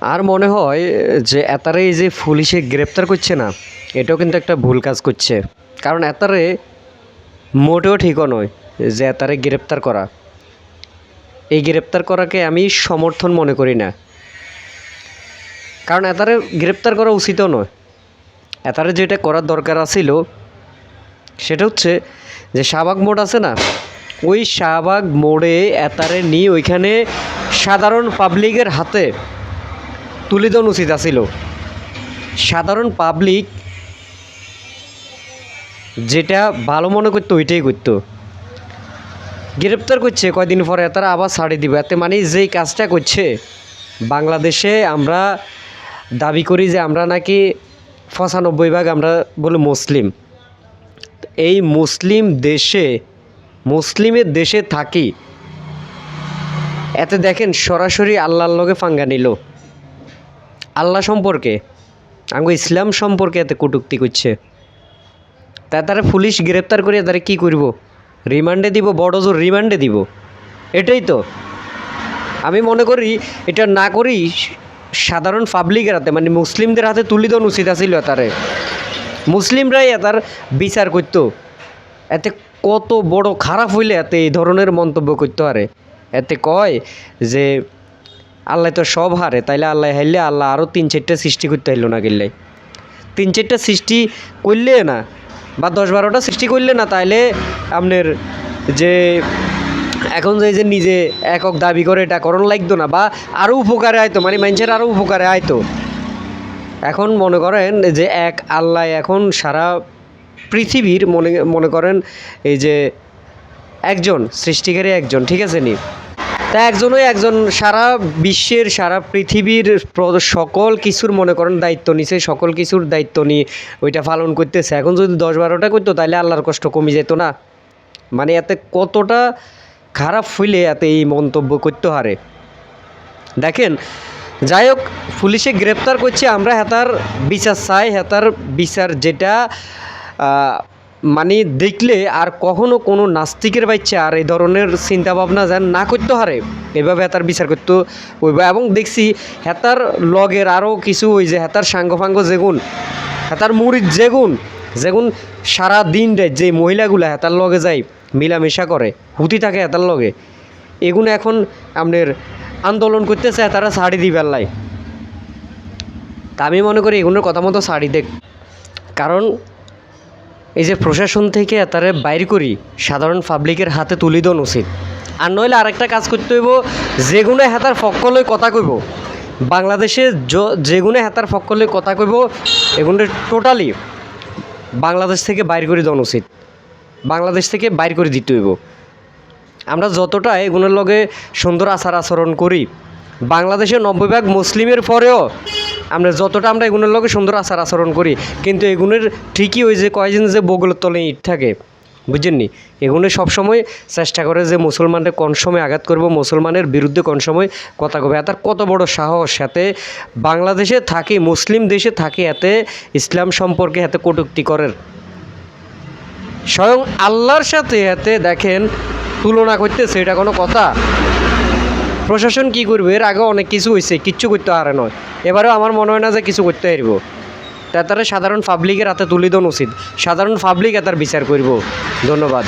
আর মনে হয় যে এতারে এই যে পুলিশে গ্রেপ্তার করছে না, এটাও কিন্তু একটা ভুল কাজ করছে। কারণ এতারে মোটেও ঠিকও নয় যে এতারে গ্রেপ্তার করা। এই গ্রেপ্তার করাকে আমি সমর্থন মনে করি না। কারণ এতারে গ্রেপ্তার করা উচিতও নয়। এতারে যেটা করার দরকার আছিল, সেটা হচ্ছে যে শাহবাগ মোড় আছে না, ওই শাহবাগ মোড়ে এতারে নিয়ে ওইখানে সাধারণ পাবলিকের হাতে তুলে দেওয়া উচিত আছিল। সাধারণ পাবলিক যেটা ভালো মনে করতো ওইটাই করতো। গ্রেপ্তার করছে, কয়দিন পরে তারা আবার ছাড়ি দিবে। এতে মানে যেই কাজটা করছে, বাংলাদেশে আমরা দাবি করি যে আমরা নাকি পঁচানব্বই ভাগ আমরা বলি মুসলিম। এই মুসলিম দেশে, মুসলিমের দেশে থাকি, এতে দেখেন সরাসরি আল্লাহর লগে ফাঙ্গা নিল। আল্লাহ সম্পর্কে, আঙ্গো ইসলাম সম্পর্কে এতে কটুক্তি করছে। তা তারা পুলিশ গ্রেপ্তার করে তারা কী করব? রিমান্ডে দিব, বড় জোর রিমান্ডে দিব। এটাই তো। আমি মনে করি, এটা না করি সাধারণ পাবলিকের হাতে মানে মুসলিমদের হাতে তুলি দেওয়া উচিত আছিল তারে। মুসলিমরাই তার বিচার করত। এতে কত বড় খারাপ হইলে এতে এই ধরনের মন্তব্য করতে পারে এতে কয় যে আল্লাহ তো সব হারে, তাইলে আল্লাহ হাইলে আল্লাহ আরও তিন চারটা সৃষ্টি করতে হইল না গেলে। তিন চারটা সৃষ্টি করলে না, বা দশ বারোটা সৃষ্টি করলে না, তাইলে আপনার যে এখন যে যে নিজে একক দাবি করে এটা করণ লাগতো না, বা আরও উপকারে আইতো মানে মানুষের আরও উপকারে আইতো। এখন মনে করেন যে এক আল্লাহ এখন সারা পৃথিবীর মনে মনে করেন এই যে একজন, সৃষ্টিকারী একজন, ঠিক আছে নি? তা একজনই একজন সারা বিশ্বের, সারা পৃথিবীর সকল কিছুর মনে করেন দায়িত্ব নিছে, সকল কিছুর দায়িত্ব নিয়ে ওইটা পালন করতেছে। এখন যদি দশ বারোটা করতো তাহলে আল্লাহর কষ্ট কমে যেত না। মানে এতে কতটা খারাপ হইলে এতে এই মন্তব্য করতে হারে দেখেন, যাই হোক, পুলিশে গ্রেপ্তার করছে, আমরা হেতার বিচার চাই, হেতার বিচার যেটা মানে দেখলে আর কখনো কোনো নাস্তিকের বাচ্চা আর এই ধরনের চিন্তা ভাবনা যেন না করতে হারে। এভাবে হেতার বিচার করতে এবং দেখছি হেতার লগের আরও কিছু ওই যে হেতার সাঙ্গ ফাঙ্গ যেগুন, হেতার মুড়ির যেগুন যেগুন সারা দিন যে মহিলাগুলা হেতার লগে যায়, মিলামেশা করে, হুতি থাকে হেতার লগে এগুলো এখন আপনার আন্দোলন করতেছে তারা শাড়ি দিবার লাই। তা আমি মনে করি এগুলোর কথা মতো শাড়ি দেখ। কারণ এই যে প্রশাসন থেকে তারা বাইর করি, সাধারণ পাবলিকের হাতে তুলি দেওয়া উচিত। আর নইলে আরেকটা কাজ করতে হইব যেগুলো হেতার ফক্কলই কথা কইব। বাংলাদেশে য- যেগুলো হেতার ফক্কলই কথা কইব, এগুলো টোটালি বাংলাদেশ থেকে বাইর করে দেওয়া উচিত। বাংলাদেশ থেকে বাইর করে দিতে হইব। আমরা যতটা এগুলোর লগে সুন্দর আচার আচরণ করি, বাংলাদেশে নব্বই ভাগ মুসলিমের পরেও আমরা যতটা আমরা এগুলোর লগে সুন্দর আচার আচরণ করি, কিন্তু এগুলোর ঠিকই ওই যে কয়জন যে বগলের তলে ইট থাকে বুঝছেননি এগুলো সবসময় চেষ্টা করে যে মুসলমানদের কোন সময় আঘাত করব, মুসলমানের বিরুদ্ধে কোন সময় কথা কবে। তার কত বড় সাহস, এতে বাংলাদেশে থাকে, মুসলিম দেশে থাকে, এতে ইসলাম সম্পর্কে এতে কটুক্তি করেন স্বয়ং আল্লাহর সাথে এতে দেখেন তুলনা করতেছে, এটা কোনো কথা? প্রশাসন কি করবে? এর আগে অনেক কিছু হয়েছে কিচ্ছু করতে পারে নয় এবারেও আমার মনে হয় না যে কিছু করতে পারব। তা তারা সাধারণ পাবলিকের হাতে তুলে দেওয়া উচিত। সাধারণ পাবলিক এটার বিচার করব। ধন্যবাদ।